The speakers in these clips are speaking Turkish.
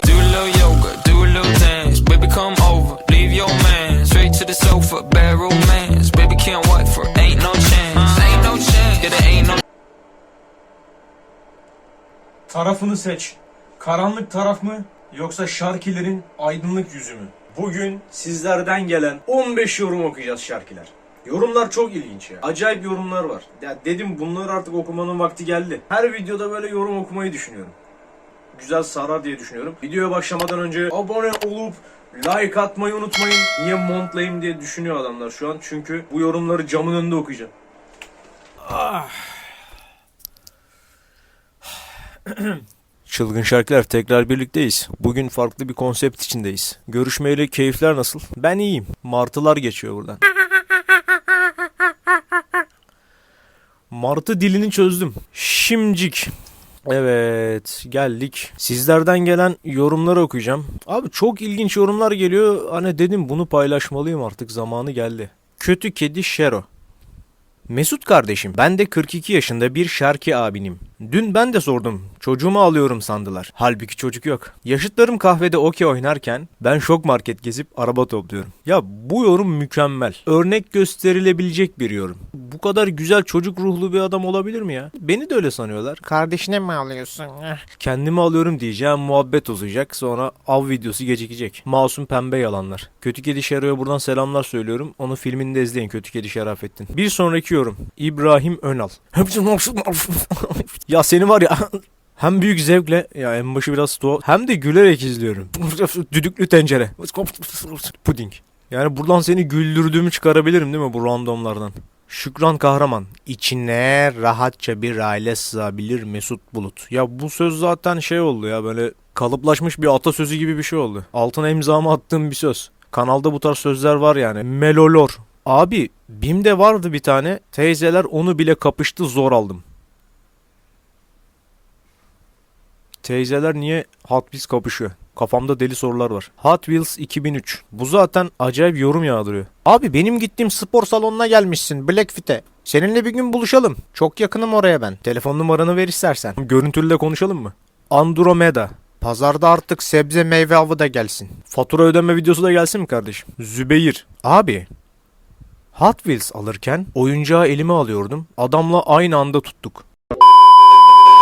Do a little yoga, do a little dance. Baby, come over, leave your man. Straight to the sofa, bad romance. Baby, can't wait for, ain't no chance. Ain't no chance, yeah, ain't no Tarafını seç. Karanlık taraf mı yoksa şarkilerin aydınlık yüzü mü? Bugün sizlerden gelen 15 yorum okuyacağız şarkiler. Yorumlar çok ilginç ya. Acayip yorumlar var. Ya dedim bunları artık okumanın vakti geldi. Her videoda böyle yorum okumayı düşünüyorum. Güzel sarar diye düşünüyorum. Videoya başlamadan önce abone olup like atmayı unutmayın. Niye montlayayım diye düşünüyor adamlar şu an. Çünkü bu yorumları camın önünde okuyacağım. Çılgın Şarkılar tekrar birlikteyiz. Bugün farklı bir konsept içindeyiz. Görüşmeyle keyifler nasıl? Ben iyiyim. Martılar geçiyor buradan. Martı dilini çözdüm. Şimcik. Evet geldik. Sizlerden gelen yorumları okuyacağım. Abi çok ilginç yorumlar geliyor. Hani dedim bunu paylaşmalıyım artık zamanı geldi. Kötü kedi Şero. Mesut kardeşim, ben de 42 yaşında bir şarkı abinim. Dün ben de sordum, çocuğumu alıyorum sandılar. Halbuki çocuk yok. Yaşıtlarım kahvede okey oynarken ben şok market gezip araba topluyorum. Ya bu yorum mükemmel. Örnek gösterilebilecek bir yorum. Bu kadar güzel çocuk ruhlu bir adam olabilir mi ya? Beni de öyle sanıyorlar. Kardeşine mi alıyorsun? Kendimi alıyorum diyeceğim muhabbet uzayacak sonra av videosu gecikecek. Masum pembe yalanlar. Kötü Kedi Şero'ya buradan selamlar söylüyorum. Onun filmini de izleyin Kötü Kedi Şerafettin. Bir sonraki yorum. İbrahim Önal. ya seni var ya hem büyük zevkle ya en başı biraz tuhaf hem de gülerek izliyorum. Düdüklü tencere. Puding. Yani buradan seni güldürdüğümü çıkarabilirim değil mi bu randomlardan? Şükran Kahraman. İçine rahatça bir aile sığabilir Mesut Bulut. Ya bu söz zaten şey oldu ya böyle kalıplaşmış bir atasözü gibi bir şey oldu. Altına imzamı attığım bir söz. Kanalda bu tarz sözler var yani. Melolor. Abi BİM'de vardı bir tane. Teyzeler onu bile kapıştı zor aldım. Teyzeler niye Hot Wheels kapışıyor? Kafamda deli sorular var. Hot Wheels 2003. Bu zaten acayip yorum yağdırıyor. Abi benim gittiğim spor salonuna gelmişsin Blackfit'e. Seninle bir gün buluşalım. Çok yakınım oraya ben. Telefon numaranı ver istersen. Görüntülü de konuşalım mı? Andromeda. Pazarda artık sebze meyve avı da gelsin. Fatura ödeme videosu da gelsin mi kardeşim? Zübeyir. Abi. Hot Wheels alırken oyuncağı elime alıyordum. Adamla aynı anda tuttuk.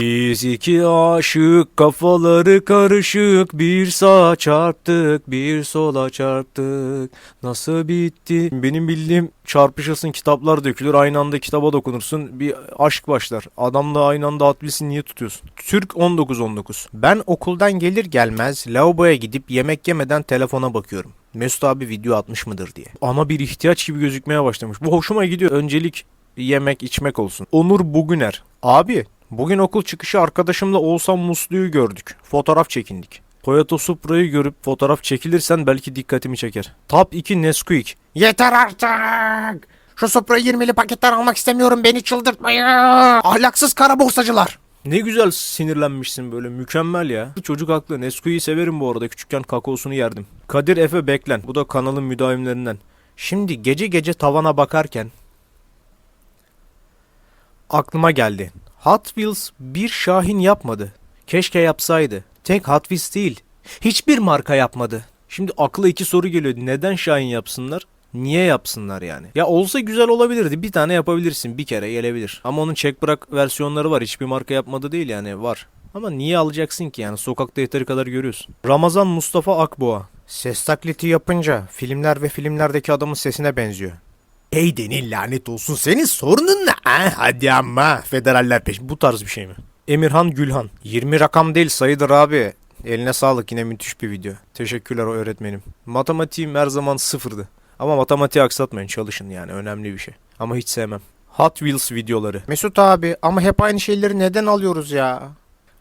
Biz iki aşık kafaları karışık bir sağa çarptık bir sola çarptık nasıl bitti benim bildiğim çarpışasın kitaplar dökülür aynı anda kitaba dokunursun bir aşk başlar adamla aynı anda Wheels'i niye tutuyorsun Türk 1919 Ben okuldan gelir gelmez lavaboya gidip yemek yemeden telefona bakıyorum. Mesut abi video atmış mıdır diye. ana bir ihtiyaç gibi gözükmeye başlamış. Bu hoşuma gidiyor. Öncelik yemek içmek olsun. Onur Bugüner. Abi bugün okul çıkışı arkadaşımla Oğuzhan Muslu'yu gördük. Fotoğraf çekindik. Toyota Supra'yı görüp fotoğraf çekilirsen belki dikkatimi çeker. Top 2 Nesquik. Yeter artık! Şu Supra 20'li paketler almak istemiyorum beni çıldırtmayın. Ahlaksız kara borsacılar. Ne güzel sinirlenmişsin böyle mükemmel ya. Çocuk haklı. Nesquik'i severim bu arada. Küçükken kakaosunu yerdim. Kadir Efe Beklen. Bu da kanalın müdavimlerinden. Şimdi gece gece tavana bakarken aklıma geldi. Hot Wheels bir Şahin yapmadı. Keşke yapsaydı. Tek Hot Wheels değil. Hiçbir marka yapmadı. Şimdi akla iki soru geliyor. Neden Şahin yapsınlar? Niye yapsınlar yani? Ya olsa güzel olabilirdi. Bir tane yapabilirsin. Bir kere gelebilir. Ama onun çek bırak versiyonları var. Hiçbir marka yapmadı değil yani. Var. Ama niye alacaksın ki yani? Sokakta yeteri kadar görüyorsun. Ramazan Mustafa Akboğa. Ses taklidi yapınca filmler ve filmlerdeki adamın sesine benziyor. Ey deni lanet olsun senin sorunun ne? Ha, hadi ama federaller peş. Bu tarz bir şey mi? Emirhan Gülhan. 20 rakam değil sayıdır abi. Eline sağlık yine müthiş bir video. Teşekkürler öğretmenim. Matematiğim her zaman sıfırdı. Ama matematiği aksatmayın çalışın yani önemli bir şey. Ama hiç sevmem. Hot Wheels videoları. Mesut abi ama hep aynı şeyleri neden alıyoruz ya?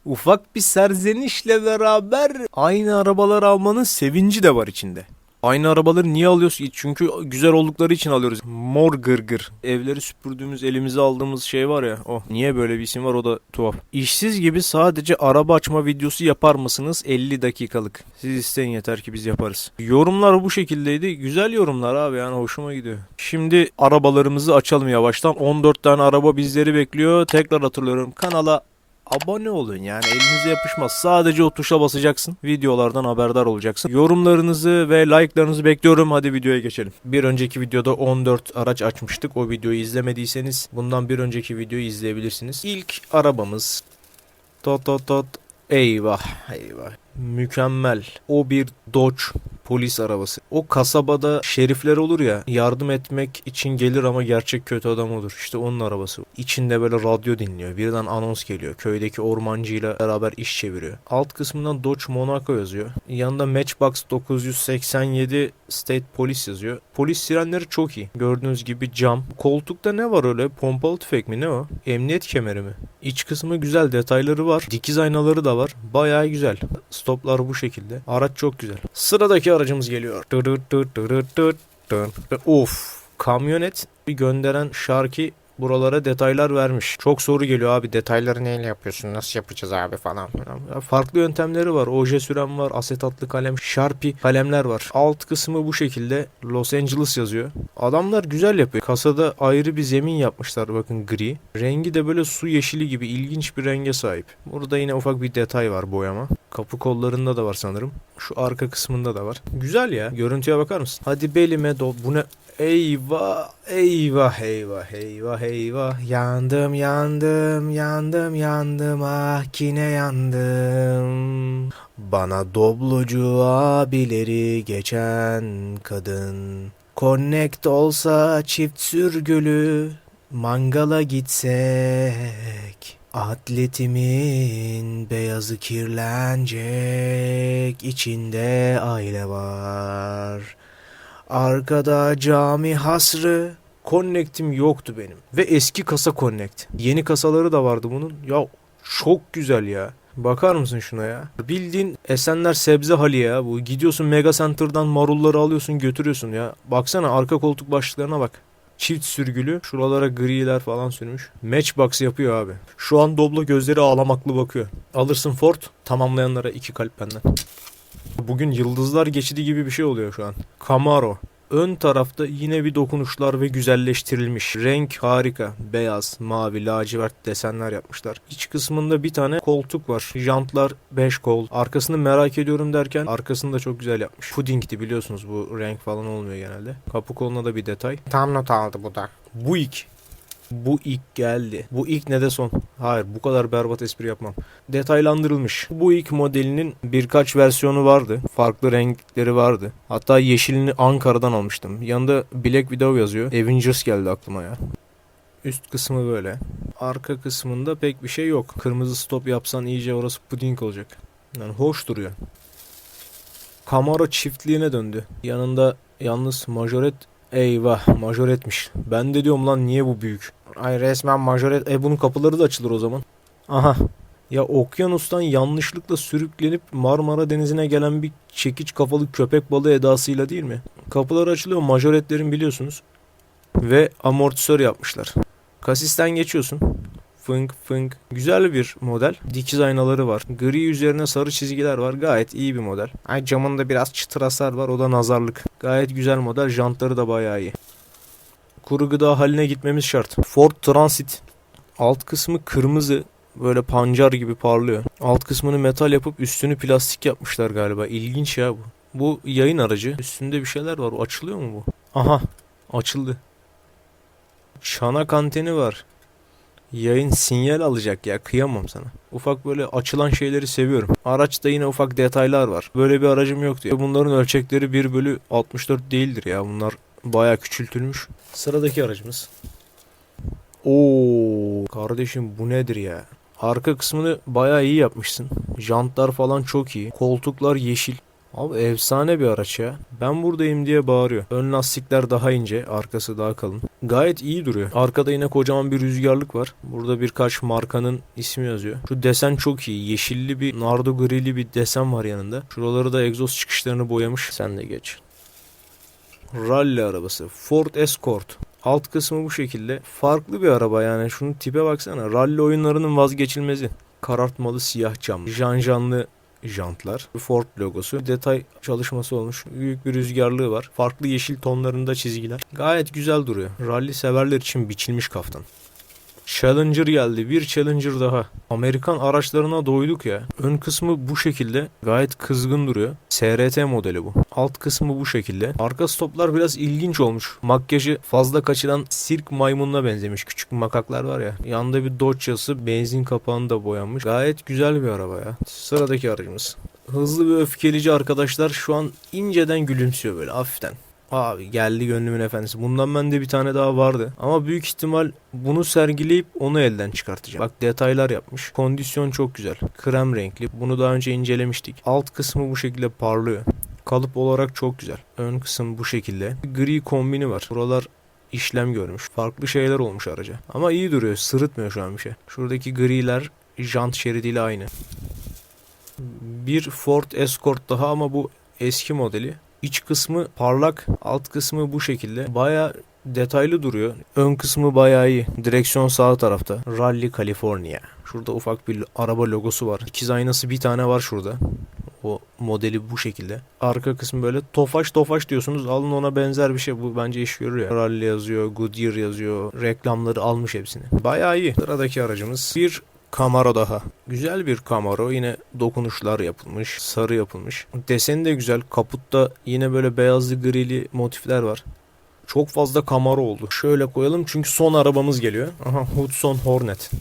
Ufak bir serzenişle beraber aynı arabalar almanın sevinci de var içinde. Aynı arabaları niye alıyoruz? Çünkü güzel oldukları için alıyoruz. Mor gırgır. Evleri süpürdüğümüz, elimize aldığımız şey var ya. O. Niye böyle bir isim var o da tuhaf. İşsiz gibi sadece araba açma videosu yapar mısınız? 50 dakikalık. Siz isteyin yeter ki biz yaparız. Yorumlar bu şekildeydi. Güzel yorumlar abi yani hoşuma gidiyor. Şimdi arabalarımızı açalım yavaştan. 14 tane araba bizleri bekliyor. Tekrar hatırlıyorum. Kanala abone olun yani elinize yapışmaz. Sadece o tuşa basacaksın. Videolardan haberdar olacaksın. Yorumlarınızı ve like'larınızı bekliyorum. Hadi videoya geçelim. Bir önceki videoda 14 araç açmıştık. O videoyu izlemediyseniz bundan bir önceki videoyu izleyebilirsiniz. İlk arabamız tot tot tot eyvah eyvah mükemmel. O bir Dodge polis arabası. O kasabada şerifler olur ya yardım etmek için gelir ama gerçek kötü adam olur. İşte onun arabası. İçinde böyle radyo dinliyor. Birden anons geliyor. Köydeki ormancıyla beraber iş çeviriyor. Alt kısmından Dodge Monaco yazıyor. Yanında Matchbox 987 State Police yazıyor. Polis sirenleri çok iyi. Gördüğünüz gibi cam. Koltukta ne var öyle? Pompalı tüfek mi ne o? Emniyet kemeri mi? İç kısmı güzel detayları var. Dikiz aynaları da var. Bayağı güzel. Stoplar bu şekilde. Araç çok güzel. Sıradaki aracımız geliyor. Dı dı dı dı dı dı dı. Of. Kamyonet bir gönderen Sharky buralara detaylar vermiş. Çok soru geliyor abi detayları neyle yapıyorsun? Nasıl yapacağız abi falan. Ya Farklı yöntemleri var. Oje süren var. Asetatlı kalem. Sharpie kalemler var. Alt kısmı bu şekilde. Los Angeles yazıyor. Adamlar güzel yapıyor. Kasada ayrı bir zemin yapmışlar bakın gri. Rengi de böyle su yeşili gibi ilginç bir renge sahip. Burada yine ufak bir detay var boyama. Kapı kollarında da var sanırım. Şu arka kısmında da var. Güzel ya. Görüntüye bakar mısın? Hadi belime do... Bu ne? Eyvah, eyvah, eyvah, eyvah, eyvah. Yandım, yandım, yandım, yandım, ah yine yandım. Bana doblocu abileri geçen kadın. Connect olsa çift sürgülü, mangala gitsek. Atletimin beyazı kirlenecek, içinde aile var. Arkada cami hasrı. Connect'im yoktu benim. Ve eski kasa Connect. Yeni kasaları da vardı bunun. Ya çok güzel ya. Bakar mısın şuna ya? Bildiğin Esenler sebze hali ya. Bu gidiyorsun Mega Center'dan marulları alıyorsun götürüyorsun ya. Baksana arka koltuk başlıklarına bak. Çift sürgülü. Şuralara griler falan sürmüş. Matchbox yapıyor abi. Şu an Doblo gözleri ağlamaklı bakıyor. Alırsın Ford. Tamamlayanlara iki kalp benden. Bugün yıldızlar geçidi gibi bir şey oluyor şu an. Camaro. Ön tarafta yine bir dokunuşlar ve güzelleştirilmiş. Renk harika. Beyaz, mavi, lacivert desenler yapmışlar. İç kısmında bir tane koltuk var. Jantlar 5 kol. Arkasını merak ediyorum derken arkasını da çok güzel yapmış. Puding'ti biliyorsunuz bu renk falan olmuyor genelde. Kapı koluna da bir detay. Tam not aldı bu da. Bu ilk. Bu ilk geldi. Bu ilk ne de son. Hayır bu kadar berbat espri yapmam. Detaylandırılmış. Bu ilk modelinin birkaç versiyonu vardı. Farklı renkleri vardı. Hatta yeşilini Ankara'dan almıştım. Yanında Black Widow yazıyor. Avengers geldi aklıma ya. Üst kısmı böyle. Arka kısmında pek bir şey yok. Kırmızı stop yapsan iyice orası puding olacak. Yani hoş duruyor. Camaro çiftliğine döndü. Yanında yalnız majoret Eyvah majoretmiş. Ben de diyorum lan niye bu büyük? Ay resmen majoret. E bunun kapıları da açılır o zaman. Aha. Ya okyanustan yanlışlıkla sürüklenip Marmara Denizi'ne gelen bir çekiç kafalı köpek balığı edasıyla değil mi? Kapıları açılıyor majoretlerin biliyorsunuz. Ve amortisör yapmışlar. Kasisten geçiyorsun. Fınk fınk. Güzel bir model. Dikiz aynaları var. Gri üzerine sarı çizgiler var. Gayet iyi bir model. Ay camında biraz çıtır var. O da nazarlık. Gayet güzel model. Jantları da bayağı iyi. Kuru gıda haline gitmemiz şart. Ford Transit. Alt kısmı kırmızı. Böyle pancar gibi parlıyor. Alt kısmını metal yapıp üstünü plastik yapmışlar galiba. İlginç ya bu. Bu yayın aracı. Üstünde bir şeyler var. Açılıyor mu bu? Aha. Açıldı. Çanak anteni var. Yayın sinyal alacak ya kıyamam sana. Ufak böyle açılan şeyleri seviyorum. Araçta yine ufak detaylar var. Böyle bir aracım yoktu. ya. Bunların ölçekleri 1 bölü 64 değildir ya. Bunlar baya küçültülmüş. Sıradaki aracımız. Oo kardeşim bu nedir ya? Arka kısmını baya iyi yapmışsın. Jantlar falan çok iyi. Koltuklar yeşil. Abi efsane bir araç ya. Ben buradayım diye bağırıyor. Ön lastikler daha ince, arkası daha kalın. Gayet iyi duruyor. Arkada yine kocaman bir rüzgarlık var. Burada birkaç markanın ismi yazıyor. Şu desen çok iyi. Yeşilli bir nardo grili bir desen var yanında. Şuraları da egzoz çıkışlarını boyamış. Sen de geç. Rally arabası. Ford Escort. Alt kısmı bu şekilde. Farklı bir araba yani. Şunun tipe baksana. Rally oyunlarının vazgeçilmezi. Karartmalı siyah cam. Janjanlı jantlar. Ford logosu. Detay çalışması olmuş. Büyük bir rüzgarlığı var. Farklı yeşil tonlarında çizgiler. Gayet güzel duruyor. Rally severler için biçilmiş kaftan. Challenger geldi. Bir Challenger daha. Amerikan araçlarına doyduk ya. Ön kısmı bu şekilde. Gayet kızgın duruyor. SRT modeli bu. Alt kısmı bu şekilde. Arka stoplar biraz ilginç olmuş. Makyajı fazla kaçıran sirk maymununa benzemiş. Küçük makaklar var ya. Yanında bir Dodge yazısı. Benzin kapağını da boyanmış. Gayet güzel bir araba ya. Sıradaki aracımız. Hızlı ve öfkelici arkadaşlar şu an inceden gülümsüyor böyle hafiften. Abi geldi gönlümün efendisi. Bundan bende bir tane daha vardı. Ama büyük ihtimal bunu sergileyip onu elden çıkartacağım. Bak detaylar yapmış. Kondisyon çok güzel. Krem renkli. Bunu daha önce incelemiştik. Alt kısmı bu şekilde parlıyor. Kalıp olarak çok güzel. Ön kısım bu şekilde. Gri kombini var. Buralar işlem görmüş. Farklı şeyler olmuş araca. Ama iyi duruyor. Sırıtmıyor şu an bir şey. Şuradaki griler jant şeridiyle aynı. Bir Ford Escort daha ama bu eski modeli. İç kısmı parlak, alt kısmı bu şekilde. Baya detaylı duruyor. Ön kısmı bayağı iyi. Direksiyon sağ tarafta. Rally California. Şurada ufak bir araba logosu var. İkiz aynası bir tane var şurada. O modeli bu şekilde. Arka kısmı böyle tofaş tofaş diyorsunuz. Alın ona benzer bir şey. Bu bence iş görür ya. Rally yazıyor, Goodyear yazıyor. Reklamları almış hepsini. Bayağı iyi. Sıradaki aracımız bir Camaro daha. Güzel bir Camaro. Yine dokunuşlar yapılmış. Sarı yapılmış. Deseni de güzel. Kaputta yine böyle beyazlı grili motifler var. Çok fazla Camaro oldu. Şöyle koyalım çünkü son arabamız geliyor. Aha Hudson Hornet.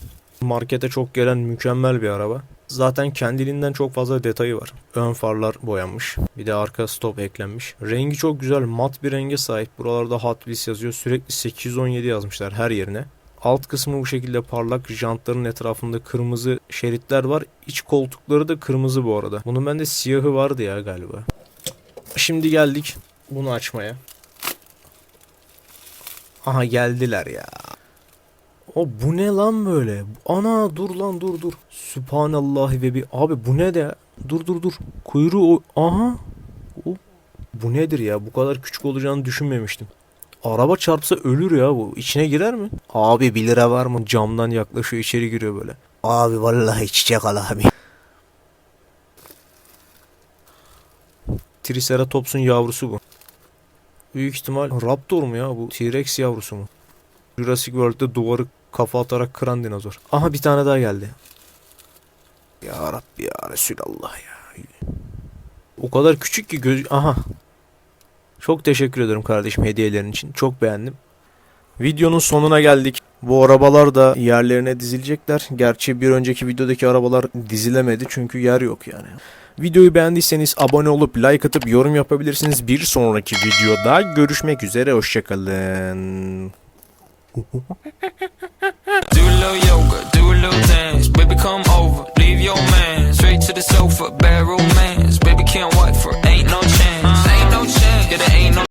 Markete çok gelen mükemmel bir araba. Zaten kendiliğinden çok fazla detayı var. Ön farlar boyanmış. Bir de arka stop eklenmiş. Rengi çok güzel. Mat bir renge sahip. Buralarda Hot Wheels yazıyor. Sürekli 817 yazmışlar her yerine. Alt kısmı bu şekilde parlak jantların etrafında kırmızı şeritler var. İç koltukları da kırmızı bu arada. Bunun bende siyahı vardı ya galiba. Şimdi geldik bunu açmaya. Aha geldiler ya. O bu ne lan böyle? Ana dur lan dur dur. Sübhanallah ve bir abi bu ne de? Dur dur dur. Kuyruğu aha. O, bu nedir ya? Bu kadar küçük olacağını düşünmemiştim. Araba çarpsa ölür ya bu. İçine girer mi? Abi 1 lira var mı? Camdan yaklaşıyor içeri giriyor böyle. Abi vallahi çiçek al abi. Triceratops'un yavrusu bu. Büyük ihtimal Raptor mu ya bu? T-Rex yavrusu mu? Jurassic World'de duvarı kafa atarak kıran dinozor. Aha bir tane daha geldi. Ya Rabbi ya Resulallah ya. O kadar küçük ki göz... Aha. Çok teşekkür ederim kardeşim hediyelerin için. Çok beğendim. Videonun sonuna geldik. Bu arabalar da yerlerine dizilecekler. Gerçi bir önceki videodaki arabalar dizilemedi çünkü yer yok yani. Videoyu beğendiyseniz abone olup like atıp yorum yapabilirsiniz. Bir sonraki videoda görüşmek üzere. Hoşçakalın. Do a little yoga, do a little dance. Baby, come over, leave your man. Straight to the sofa, bad romance. Baby, can't wait for,